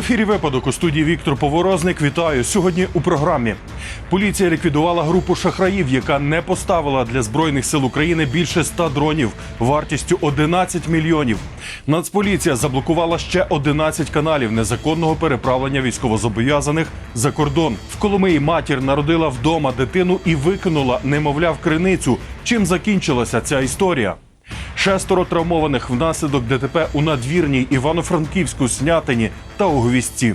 ефірі випадок у студії Віктор Поворозник. Вітаю сьогодні у програмі. Поліція ліквідувала групу шахраїв, яка не поставила для збройних сил України більше 100 дронів вартістю 11 мільйонів. Нацполіція заблокувала ще 11 каналів незаконного переправлення військовозобов'язаних за кордон. В Коломиї матір народила вдома дитину і викинула немовля в криницю. Чим закінчилася ця історія? Шестеро травмованих внаслідок ДТП у надвірній Івано-Франківську, Снятині та у Гвісті.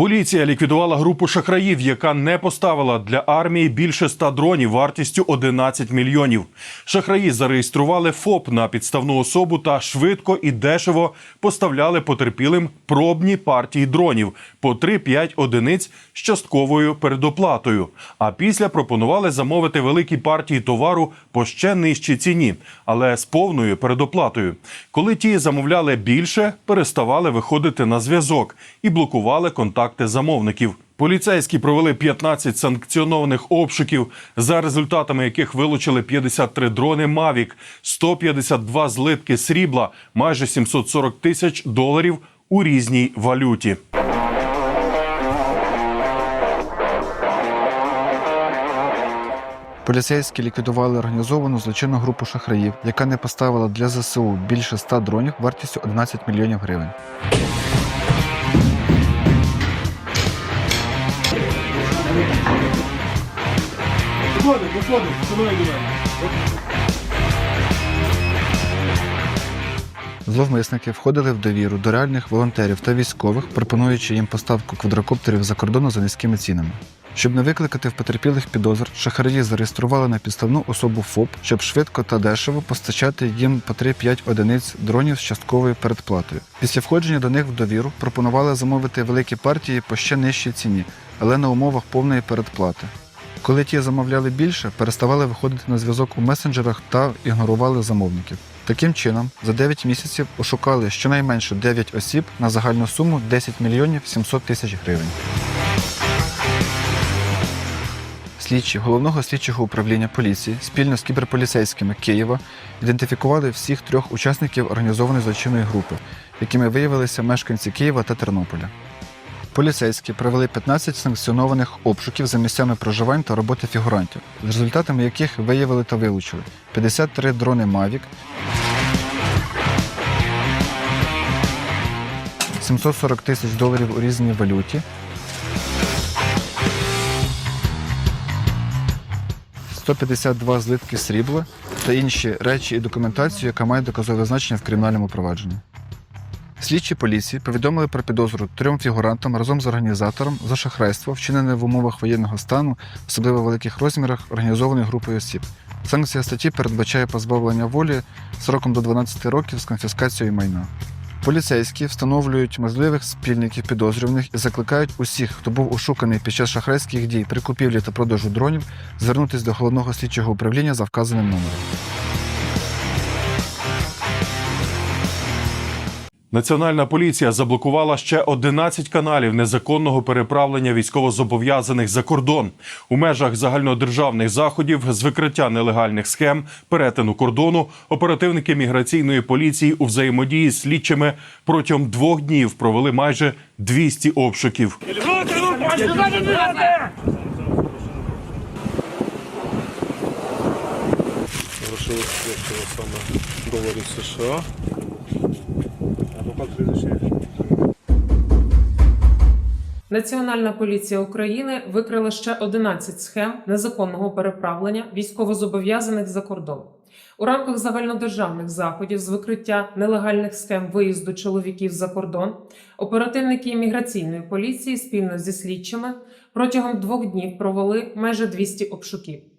Поліція ліквідувала групу шахраїв, яка не поставила для армії більше 100 дронів вартістю 11 мільйонів. Шахраї зареєстрували ФОП на підставну особу та швидко і дешево поставляли потерпілим пробні партії дронів по 3-5 одиниць з частковою передоплатою. А після пропонували замовити великі партії товару по ще нижчій ціні, але з повною передоплатою. Коли ті замовляли більше, переставали виходити на зв'язок і блокували контакти замовників. Поліцейські провели 15 санкціонованих обшуків, за результатами яких вилучили 53 дрони Мавік, 152 злитки срібла, майже 740 тисяч доларів у різній валюті. Поліцейські ліквідували організовану злочинну групу шахраїв, яка не поставила для ЗСУ більше 100 дронів вартістю 11 мільйонів гривень. Зловмисники входили в довіру до реальних волонтерів та військових, пропонуючи їм поставку квадрокоптерів за кордону за низькими цінами. Щоб не викликати в потерпілих підозр, шахраї зареєстрували на підставну особу ФОП, щоб швидко та дешево постачати їм по 3-5 одиниць дронів з частковою передплатою. Після входження до них в довіру пропонували замовити великі партії по ще нижчій ціні, але на умовах повної передплати. Коли ті замовляли більше, переставали виходити на зв'язок у месенджерах та ігнорували замовників. Таким чином, за 9 місяців ошукали щонайменше 9 осіб на загальну суму 10 мільйонів 700 тисяч гривень. Слідчі головного слідчого управління поліції спільно з кіберполіцейськими Києва ідентифікували всіх трьох учасників організованої злочинної групи, якими виявилися мешканці Києва та Тернополя. Поліцейські провели 15 санкціонованих обшуків за місцями проживань та роботи фігурантів, з результатами яких виявили та вилучили 53 дрони Mavic, 740 тисяч доларів у різній валюті, 152 злитки срібла та інші речі і документацію, яка має доказове значення в кримінальному провадженні. Слідчі поліції повідомили про підозру трьом фігурантам разом з організатором за шахрайство, вчинене в умовах воєнного стану, особливо великих розмірах, організованою групою осіб. Санкція статті передбачає позбавлення волі сроком до 12 років з конфіскацією майна. Поліцейські встановлюють можливих спільників підозрюваних і закликають усіх, хто був ошуканий під час шахрайських дій при купівлі та продажу дронів, звернутися до головного слідчого управління за вказаним номером. Національна поліція заблокувала ще 11 каналів незаконного переправлення військовозобов'язаних за кордон у межах загальнодержавних заходів з викриття нелегальних схем перетину кордону. Оперативники міграційної поліції у взаємодії з слідчими протягом двох днів провели майже 200 обшуків. Грошове саме доларів США. Національна поліція України викрила ще 11 схем незаконного переправлення військовозобов'язаних за кордон. У рамках загальнодержавних заходів з викриття нелегальних схем виїзду чоловіків за кордон оперативники імміграційної поліції спільно зі слідчими протягом двох днів провели майже 200 обшуків.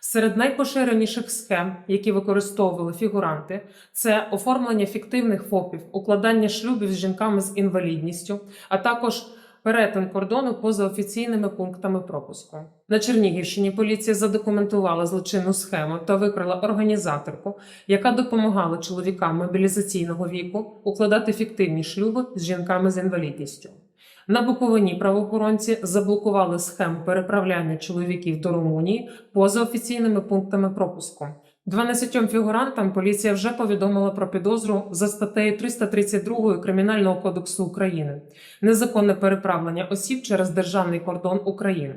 Серед найпоширеніших схем, які використовували фігуранти, це оформлення фіктивних ФОПів, укладання шлюбів з жінками з інвалідністю, а також перетин кордону поза офіційними пунктами пропуску. На Чернігівщині поліція задокументувала злочинну схему та викрила організаторку, яка допомагала чоловікам мобілізаційного віку укладати фіктивні шлюби з жінками з інвалідністю. На Буковині правоохоронці заблокували схему переправляння чоловіків до Румунії поза офіційними пунктами пропуску. 12 фігурантам поліція вже повідомила про підозру за статтею 332 Кримінального кодексу України незаконне переправлення осіб через державний кордон України.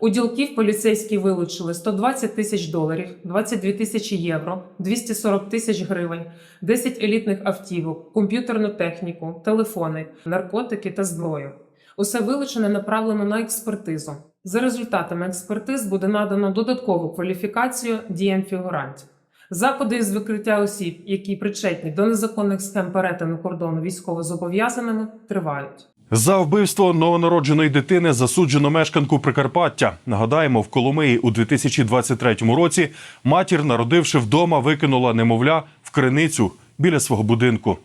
У ділків поліцейські вилучили 120 тисяч доларів, 22 тисячі євро, 240 тисяч гривень, 10 елітних автівок, комп'ютерну техніку, телефони, наркотики та зброю. Усе вилучене направлено на експертизу. За результатами експертиз буде надано додаткову кваліфікацію діям фігурантів. Заходи із викриття осіб, які причетні до незаконних схем перетину кордону військовозобов'язаними, тривають. За вбивство новонародженої дитини засуджено мешканку Прикарпаття. Нагадаємо, в Коломиї у 2023 році матір, народивши вдома, викинула немовля в криницю біля свого будинку.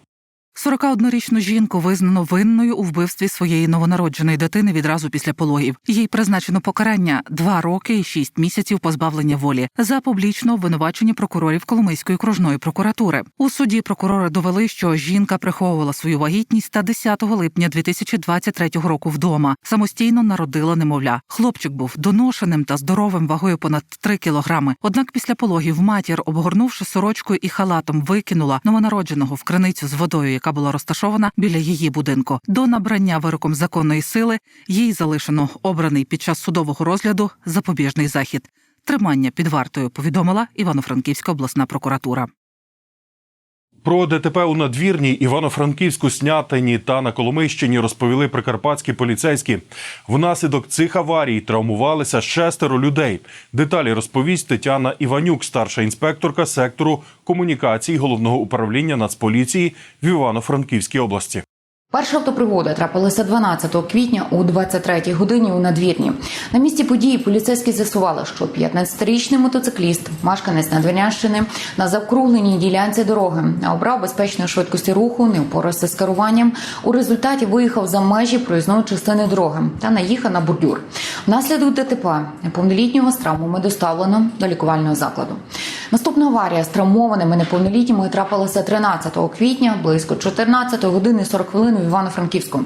41-річну жінку визнано винною у вбивстві своєї новонародженої дитини відразу після пологів. Їй призначено покарання два роки і шість місяців позбавлення волі за публічне обвинувачення прокурорів Коломийської окружної прокуратури. У суді прокурори довели, що жінка приховувала свою вагітність та 10 липня 2023 року вдома самостійно народила немовля. Хлопчик був доношеним та здоровим вагою понад 3 кілограми. Однак після пологів матір, обгорнувши сорочкою і халатом, викинула новонародженого в криницю з водою, яка була розташована біля її будинку. До набрання вироком законної сили їй залишено обраний під час судового розгляду запобіжний захід. Тримання під вартою повідомила Івано-Франківська обласна прокуратура. Про ДТП у надвірній Івано-Франківську снятині та на Коломийщині розповіли прикарпатські поліцейські. Внаслідок цих аварій травмувалися шестеро людей. Деталі розповість Тетяна Іванюк, старша інспекторка сектору комунікацій головного управління Нацполіції в Івано-Франківській області. Перша автопригода трапилася 12 квітня у 23-й годині у надвірні. На місці події поліцейські з'ясували, що 15-річний мотоцикліст, мешканець Надвірнянщини, на завкругленій ділянці дороги обрав безпечної швидкості руху, не впорався з керуванням. У результаті виїхав за межі проїзної частини дороги та наїхав на бордюр. Внаслідок ДТП неповнолітнього з травмами доставлено до лікувального закладу. Наступна аварія з травмованими неповнолітніми трапилася 13 квітня близько 14 години 40 хвилин в Івано-Франківську.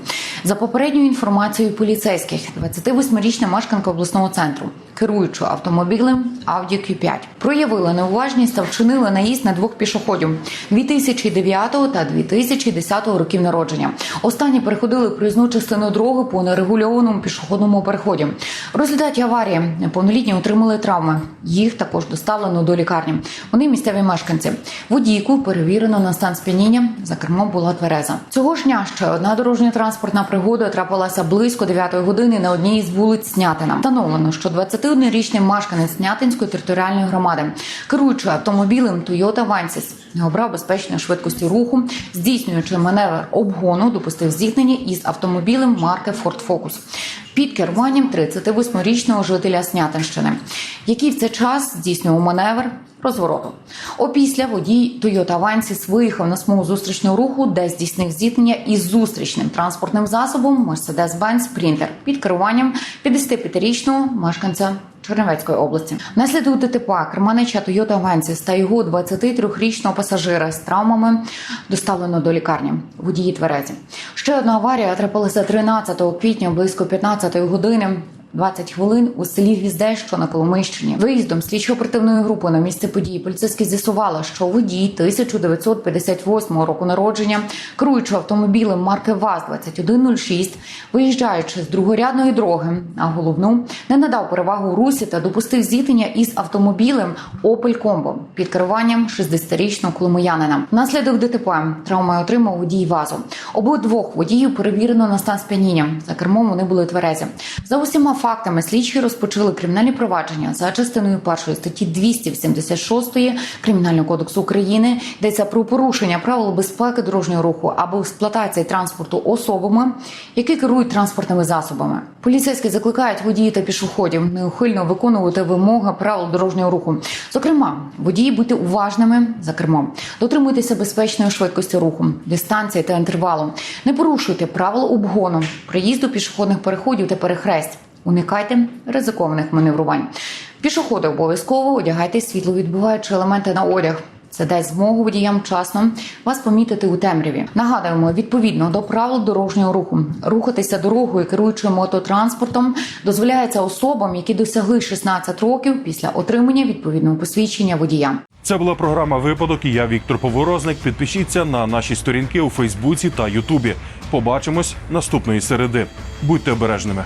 За попередньою інформацією поліцейських, 28-річна мешканка обласного центру, керуючи автомобілем Audi Q5, проявила неуважність та вчинила наїзд на двох пішоходів 2009 та 2010 років народження. Останні переходили проїзну частину дороги по нерегульованому пішохідному переході. В результаті аварії неповнолітні отримали травми. Їх також доставлено до лікарні. Вони місцеві мешканці. Водійку перевірено на стан сп'яніння. За кермом була твереза. Цього ж дня ще одна дорожньо-транспортна пригода трапилася близько 9 години на одній із вулиць Снятина. Встановлено, що 21-річний мешканець Снятинської територіальної громади, керуючи автомобілем Toyota Avensis, не обрав безпечної швидкості руху, здійснюючи маневр обгону, допустив зіткнення із автомобілем марки Ford Focus під керуванням 38-річного жителя Снятинщини, який в цей час здійснював маневр розвороту. Опісля водій Toyota Avensis виїхав на смугу зустрічного руху, де здійснив зіткнення із зустрічним транспортним засобом Mercedes-Benz Sprinter під керуванням 55-річного мешканця Чернівецької області. Внаслідок ДТП керманича Toyota Avensis та його 23-річного пасажира з травмами доставлено до лікарні. Водії тверезі. Ще одна аварія трапилася 13 квітня близько 15 години. 20 хвилин у селі Гвізде, що на Коломийщині. Виїздом слідчо-оперативної групи на місце події поліцейські з'ясували, що водій 1958 року народження, керуючи автомобілем марки ВАЗ-2106, виїжджаючи з другорядної дороги на головну, не надав перевагу русі та допустив зіткнення із автомобілем Opel Combo під керуванням 60-річного коломиянина. Внаслідок ДТП травми отримав водій ВАЗу. Обидвох водіїв перевірено на стан сп'яніння. За кермом вони були тверезі. За усіма фактами слідчі розпочали кримінальні провадження за частиною першої статті 286 Кримінального кодексу України. Йдеться про порушення правил безпеки дорожнього руху або експлуатації транспорту особами, які керують транспортними засобами. Поліцейські закликають водії та пішоходів неухильно виконувати вимоги правил дорожнього руху. Зокрема, водії бути уважними за кермом, дотримуйтеся безпечної швидкості руху, дистанції та інтервалу. Не порушуйте правил обгону, проїзду пішохідних переходів та перехресть. Уникайте ризикованих маневрувань. Пішоходи обов'язково одягайте світловідбиваючі елементи на одяг. Це дасть змогу водіям вчасно вас помітити у темряві. Нагадуємо, відповідно до правил дорожнього руху, рухатися дорогою, керуючи мототранспортом, дозволяється особам, які досягли 16 років після отримання відповідного посвідчення водія. Це була програма Випадок. і Я Віктор Поворозник. Підпишіться на наші сторінки у Фейсбуці та Ютубі. Побачимось наступної середи. Будьте обережними.